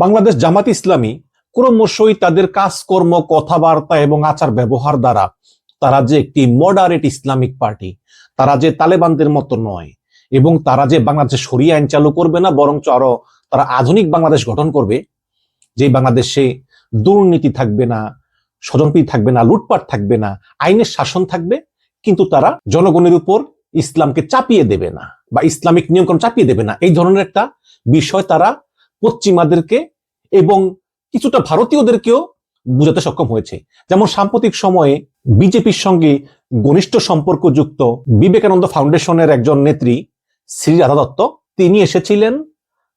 বাংলাদেশ জামাত ইসলামী ক্রমশই তাদের কাজকর্ম, কথাবার্তা এবং আচার ব্যবহার দ্বারা তারা যে একটি মডারেট ইসলামিক পার্টি তারা যে তালেবানদের মতো নয় এবং তারা যে বাংলাদেশে সরিয়ে আইন চালু করবে না, বরঞ্চ আরও তারা আধুনিক বাংলাদেশ গঠন করবে, যে বাংলাদেশে দুর্নীতি থাকবে না, স্বজনপ্রীতি থাকবে না, লুটপাট থাকবে না, আইনের শাসন থাকবে, কিন্তু তারা জনগণের উপর ইসলামকে চাপিয়ে দেবে না বা ইসলামিক নিয়মকানুন চাপিয়ে দেবে না। এই ধরনের একটা বিষয় তারা পশ্চিমাদেরকে এবং কিছুটা ভারতীয়দেরকেও বুঝাতে সক্ষম হয়েছে। যেমন সাম্প্রতিক সময়ে বিজেপির সঙ্গে ঘনিষ্ঠ সম্পর্কযুক্ত বিবেকানন্দ ফাউন্ডেশনের একজন নেত্রী শ্রী রাধা দত্ত, তিনি এসেছিলেন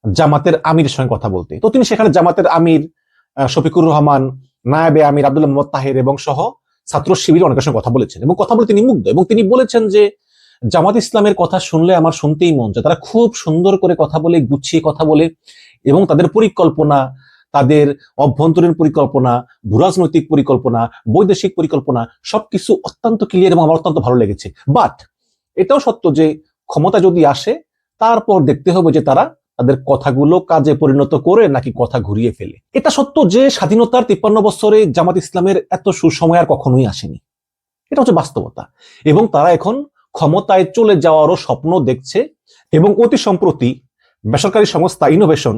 জামাতের আমির সঙ্গে কথা বলতে। তো তিনি সেখানে জামাতের আমির শফিকুর রহমান, নায়াবে আমির আব্দুল্লাহ মোহাম্মদ তাহের এবং সহ ছাত্র শিবির অনেকের সঙ্গে কথা বলেছেন এবং কথা বলে তিনি মুগ্ধ এবং তিনি বলেছেন যে, জামাত ইসলামের কথা শুনলে আমার শুনতেই মন চায়। তারা খুব সুন্দর করে কথা বলে, গুছিয়ে কথা বলে এবং তাদের পরিকল্পনা, তাদের অভ্যন্তরীণ পরিকল্পনা, ভূরাজনৈতিক পরিকল্পনা, বৈদেশিক পরিকল্পনা, সবকিছু অত্যন্ত ক্লিয়ার এবং আমার অত্যন্ত ভালো লেগেছে। বাট এটাও সত্য যে ক্ষমতা যদি আসে, তারপর দেখতে হবে যে তারা তাদের কথাগুলো কাজে পরিণত করে নাকি কথা ঘুরিয়ে ফেলে। এটা সত্য যে স্বাধীনতার তিপ্পান্ন বছরে জামাত ইসলামের এত সুসময় আর কখনোই আসেনি। এটা হচ্ছে বাস্তবতা। এবং তারা এখন ক্ষমতায় চলে যাওয়ারও স্বপ্ন দেখছে এবং অতি সম্প্রতি বেসরকারি সংস্থা ইনোভেশন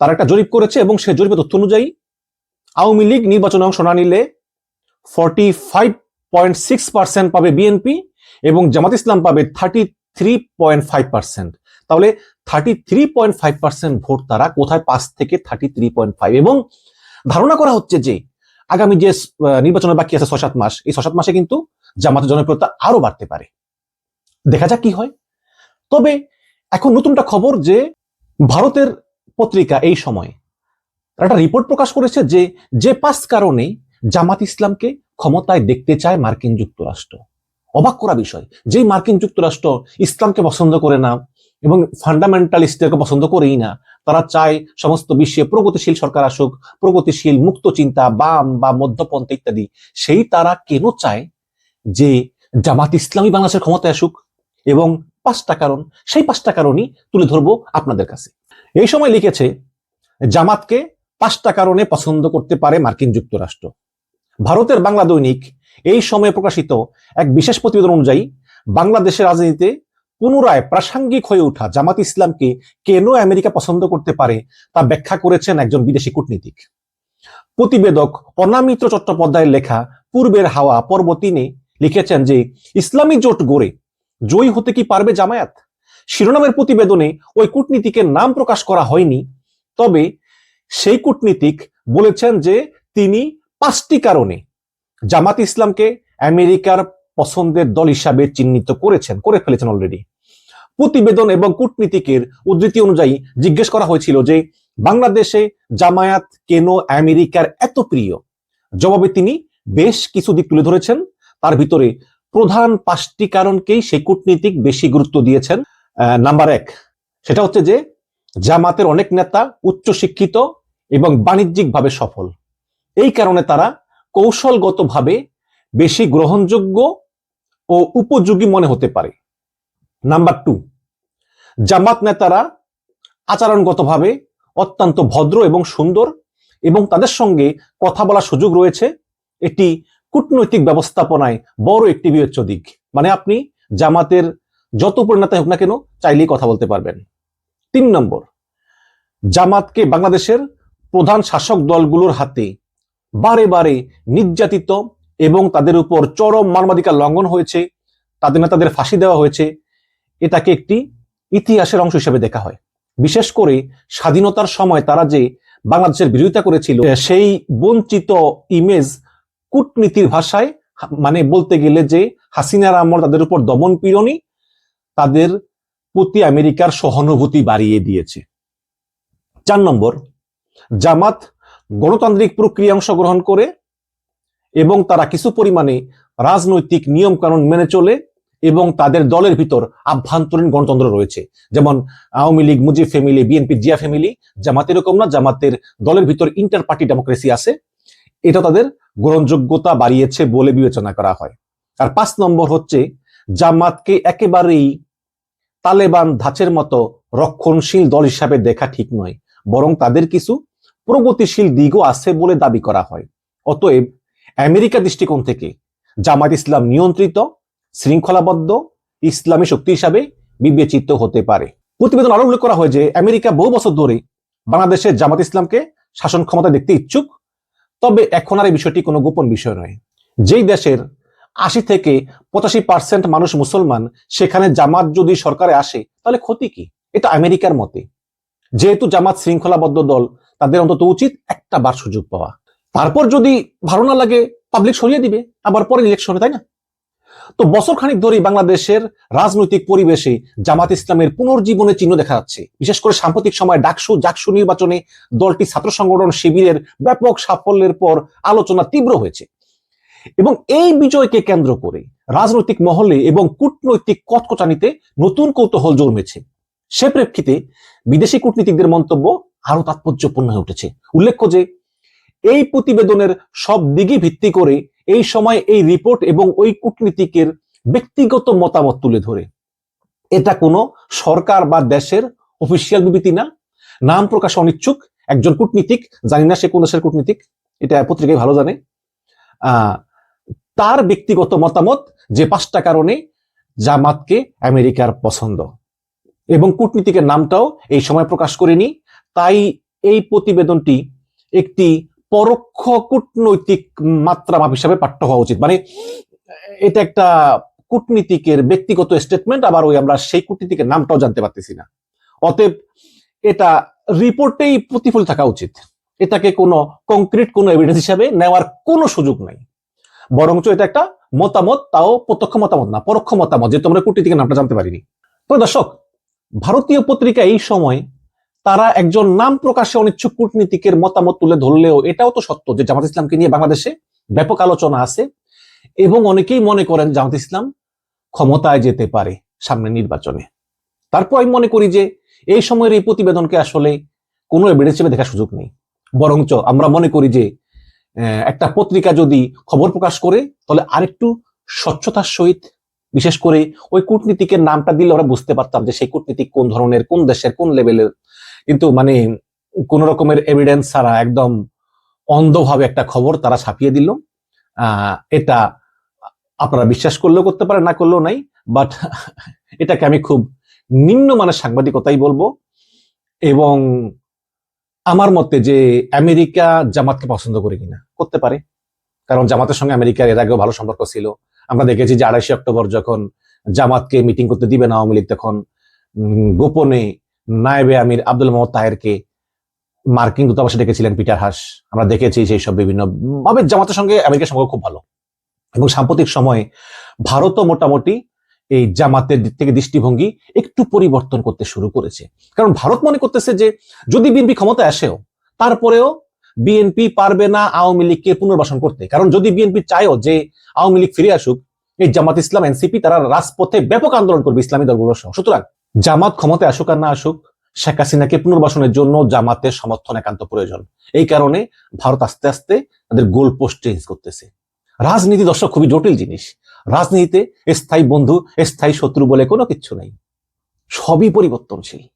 তারা একটা জরিপ করেছে এবং সে জরিপের তথ্য অনুযায়ী আওয়ামী লীগ নির্বাচনে অংশ না নিলে forty five point six percent পাবে বিএনপি এবং জামাত ইসলাম পাবে thirty three point five percent তাহলে thirty three point five percent vote তারা কোথায়? পাঁচ থেকে থার্টি থ্রি পয়েন্ট ফাইভ এবং ধারণা করা হচ্ছে যে আগামী যে নির্বাচনের বাকি আছে ছয় সাত মাস, এই ছয় মাসে কিন্তু জামাতের জনপ্রিয়তা আরও বাড়তে পারে। দেখা যাক কি হয়। তবে এখন নতুনটা খবর যে ভারতের পত্রিকা এই সময়। একটা রিপোর্ট প্রকাশ করেছে যে যে পাঁচ কারণে জামাত ইসলামকে ক্ষমতায় দেখতে চায় মার্কিন যুক্তরাষ্ট্র। অবাক করা বিষয়। যেই মার্কিন যুক্তরাষ্ট্র ইসলামকে পছন্দ করে না এবং ফান্ডামেন্টালিস্টদেরকে পছন্দ করেই না, তারা চায় সমস্ত বিশ্বে প্রগতিশীল সরকার আসুক, প্রগতিশীল মুক্ত চিন্তা, বাম বা মধ্যপন্থ ইত্যাদি। সেই তারা কেন চায় যে জামাত ইসলামী বাংলাদেশের ক্ষমতায় আসুক? এবং পাঁচটা কারণ, সেই পাঁচটা কারণই তুলে ধরবো আপনাদের কাছে। এই সময় লিখেছে, জামাতকে পাঁচটা কারণে পছন্দ করতে পারে মার্কিন যুক্তরাষ্ট্র। ভারতের বাংলা দৈনিক এই সময়ে প্রকাশিত এক বিশেষ প্রতিবেদন অনুযায়ী, বাংলাদেশের রাজনীতিতে পুনরায় প্রাসঙ্গিক হয়ে ওঠা জামাত ইসলামকে কেন আমেরিকা পছন্দ করতে পারে তা ব্যাখ্যা করেছেন একজন বিদেশি কূটনীতিক। প্রতিবেদক অনামিত্র চট্টোপাধ্যায়ের লেখা পূর্বের হাওয়া পর্ব তিনে লিখেছেন যে, ইসলামী জোট গড়ে জয়ী হতে কি পারবে জামায়াত? শিরোনামের প্রতিবেদনে ওই কূটনীতিকের নাম প্রকাশ করা হয়নি। তবে সেই কূটনীতিক বলেছেন যে তিনি পাঁচটি কারণে জামাত ইসলামকে আমেরিকার পছন্দের দল হিসাবে চিহ্নিত করেছেন, করে ফেলেছেন অলরেডি প্রতিবেদন এবং কূটনীতিকের উদ্ধৃতি অনুযায়ী জিজ্ঞেস করা হয়েছিল যে, বাংলাদেশে জামায়াত কেন আমেরিকার এত প্রিয়? জবাবে তিনি, বেশ কিছু দিক তুলে ধরেছেন। তার ভিতরে প্রধান পাঁচটি কারণকেই সেই কূটনীতিক বেশি গুরুত্ব দিয়েছেন। নাম্বার এক। সেটা হচ্ছে যে জামাতের অনেক নেতা উচ্চ শিক্ষিত এবং বাণিজ্যিকভাবে সফল। এই কারণে তারা কৌশলগতভাবে বেশি গ্রহণযোগ্য ও উপযোগী মনে হতে পারে। নাম্বার টু, জামাত নেতারা আচরণগতভাবে অত্যন্ত ভদ্র এবং সুন্দর এবং তাদের সঙ্গে কথা বলার সুযোগ রয়েছে। এটি কূটনৈতিক ব্যবস্থাপনায় বড় একটি বিবেচ্য দিক। মানে আপনি জামাতের যত পরিণতা হোক না কেন চাইলেই কথা বলতে পারবেন। তিন নম্বর, জামাতকে বাংলাদেশের প্রধান শাসক দলগুলোর হাতে বারে বারে নির্যাতিত এবং তাদের উপর চরম মানবাধিকার লঙ্ঘন হয়েছে, তাদের নেতাদের ফাঁসি দেওয়া হয়েছে, এটাকে একটি ইতিহাসের অংশ হিসেবে দেখা হয়। বিশেষ করে স্বাধীনতার সময় তারা যে বাংলাদেশের বিরোধিতা করেছিল, সেই বঞ্চিত ইমেজ কূটনীতির ভাষায় মানে বলতে গেলে যে হাসিনার আমল তাদের উপর দমন পীড়নই তাদের প্রতি আমেরিকার সহানুভূতি বাড়িয়ে দিয়েছে। চার নম্বর, জামাত গণতান্ত্রিক প্রক্রিয়া অংশগ্রহণ করে এবং তারা কিছু পরিমাণে রাজনৈতিক নিয়ম কানুন মেনে চলে এবং তাদের দলের ভিতর আভ্যন্তরীণ গণতন্ত্র রয়েছে। যেমন Awami League, Mujib family, BNP, Zia family, Jamaat এরকম না, জামাতের দলের ভিতর ইন্টার পার্টি ডেমোক্রেসি আছে। এটা তাদের গ্রহণযোগ্যতা বাড়িয়েছে বলে বিবেচনা করা হয়। আর পাঁচ নম্বর হচ্ছে, জামাতকে একেবারেই তালেবান ধাঁচের মতো রক্ষণশীল দল হিসাবে দেখা ঠিক নয়, বরং তাদের কিছু প্রগতিশীল দিগও আছে বলে দাবি করা হয়। অতএব আমেরিকা দৃষ্টিকোণ থেকে জামাত ইসলাম নিয়ন্ত্রিত, শৃঙ্খলাবদ্ধ, ইসলামী শক্তি হিসাবে বিবেচিত হতে পারে। প্রতিবেদন আরও উল্লেখ করা হয় যে, আমেরিকা বহু বছর ধরে বাংলাদেশের জামাত ইসলামকে শাসন ক্ষমতা দেখতে ইচ্ছুক, তবে এখন আর এই বিষয়টি কোনো গোপন বিষয় নয়। যেই দেশের আশি থেকে পঁচাশি পার্সেন্ট মানুষ মুসলমান, সেখানে জামাত যদি সরকারে আসে, তাহলে ক্ষতি কি? এটা আমেরিকার মতে। যেহেতু জামাত শৃঙ্খলাবদ্ধ দল, তাদের অন্তত উচিত একটা বার সুযোগ পাওয়া। তারপর যদি না লাগে পাবলিক সরিয়ে দিবে, আবার পরে ইলেকশনে তাই না? তো বছর খানিক ধরেই বাংলাদেশের রাজনৈতিক পরিবেশে জামাত ইসলামের পুনর্জীবনের চিহ্ন দেখা যাচ্ছে। বিশেষ করে সাম্প্রতিক সময় ডাকসু, জাকসু নির্বাচনে দলটি ছাত্র সংগঠন শিবিরের ব্যাপক সাফল্যের পর আলোচনা তীব্র হয়েছে। এবং এই বিজয়কে কেন্দ্র করে রাজনৈতিক মহলে এবং কূটনৈতিক কটকটানিতে নতুন কৌতূহল জন্মেছে। সে প্রেক্ষিতে বিদেশি কূটনীতিকদের মন্তব্য আরও তাৎপর্যপূর্ণ হয়ে উঠেছে। উল্লেখ্য যে, এই প্রতিবেদনের সব দিকে ভিত্তি করে এই সময় এই রিপোর্ট এবং ওই কূটনীতিকের ব্যক্তিগত মতামত তুলে ধরে। এটা কোনো সরকার বা দেশের অফিসিয়াল বিবৃতি না। নাম প্রকাশে অনিচ্ছুক একজন কূটনীতিক, জানি না সে কোন দেশের কূটনীতিক, এটা পত্রিকায় ভালো জানে। আহ তার ব্যক্তিগত মতামত যে পাঁচটা কারণে জামাতকে আমেরিকার পছন্দ। এবং কূটনীতিকের নামটাও এই সময় প্রকাশ করেনি। তাই এই প্রতিবেদনটি একটি পরোক্ষ কূটনৈতিক মাত্রা মাপ হিসাবে পাঠ্য হওয়া উচিত। মানে এটা একটা কূটনীতিকের ব্যক্তিগত স্টেটমেন্ট আবার ওই আমরা সেই কূটনীতিকের নামটাও জানতে পারতেছি না। অতএব এটা রিপোর্টেই প্রতিফল থাকা উচিত। এটাকে কোনো কংক্রিট কোনো এভিডেন্স হিসাবে নেওয়ার কোনো সুযোগ নাই। বরঞ্চ এটা একটা মতামত, তাও প্রত্যক্ষ মতামত না, পরোক্ষ মতামত, যেহেতু আমরা কূটনীতিকের নামটা জানতে পারিনি। তো দর্শক, ভারতীয় পত্রিকা এই সময় তারা একজন নাম প্রকাশে অনিচ্ছুক কূটনীতিকের মতামত তুলে ধরলেও এটাও তো সত্য যে জামাত ইসলামকে নিয়ে বাংলাদেশে ব্যাপক আলোচনা আছে এবং অনেকেই মনে করেন জামাত ইসলাম ক্ষমতায় যেতে পারে সামনে নির্বাচনে। তারপর আমি মনে করি যে এই সময়ের এই প্রতিবেদনকে আসলে কোনো এভিডেন্স হিসেবে দেখার সুযোগ নেই। বরঞ্চ আমরা মনে করি যে একটা পত্রিকা যদি খবর প্রকাশ করে, তাহলে আরেকটু স্বচ্ছতার সহিত, বিশেষ করে ওই কূটনীতিকের নামটা দিলে আমরা বুঝতে পারতাম যে সেই কূটনীতিক কোন ধরনের, কোন দেশের, কোন লেভেলের। কিন্তু মানে কোন রকমের এভিডেন্স ছাড়া একদম অন্ধভাবে একটা খবর তারা ছাপিয়ে দিল। এটা আপনারা বিশ্বাস করলেও করতে পারেন, না করলেও নাই। বাট এটাকে আমি খুব নিম্নমানের সাংবাদিকতাই বলব। এবং আমার মতে যে আমেরিকা জামাতকে পছন্দ করে কিনা, করতে পারে। কারণ জামাতের সঙ্গে আমেরিকার এর আগেও ভালো সম্পর্ক ছিল। আমরা দেখেছি যে আড়াইশে অক্টোবর যখন জামাতকে মিটিং করতে দিবে না আওয়ামী লীগ, তখন গোপনে নায়েবে আমির আব্দুল মোহাম্মদ তাহেরকে মার্কিন দূতাবাসে ডেকেছিলেন পিটার হাস। আমরা দেখেছি সেই সব বিভিন্ন ভাবে জামাতের সঙ্গে আমেরিকার সম্পর্ক খুব ভালো। এবং সাম্প্রতিক সময়ে ভারতও মোটামুটি এই জামাতের দিক থেকে দৃষ্টিভঙ্গি একটু পরিবর্তন করতে শুরু করেছে। কারণ ভারত মনে করতেছে যে, যদি বিএনপি ক্ষমতায় আসেও, তারপরেও বিএনপি পারবে না আওয়ামী লীগকে পুনর্বাসন করতে। কারণ যদি বিএনপি চায়ও যে আওয়ামী লীগ ফিরে আসুক, এই জামাত ইসলাম, এনসিপি, তারা রাজপথে ব্যাপক আন্দোলন করবে ইসলামী দলগুলোর সহ সুতরাং জামাত ক্ষমতায় আসুক আর না আসুক, শেখ হাসিনাকে পুনর্বাসনের জন্য জামাতের সমর্থন একান্ত প্রয়োজন। এই কারণে ভারত আস্তে আস্তে তাদের গোল পোস্ট চেঞ্জ করতেছে। রাজনীতি দর্শক, খুবই জটিল জিনিস। রাজনীতিতে স্থায়ী বন্ধু স্থায়ী শত্রু বলে কোনো কিছু নেই। সবই পরিবর্তনশীল।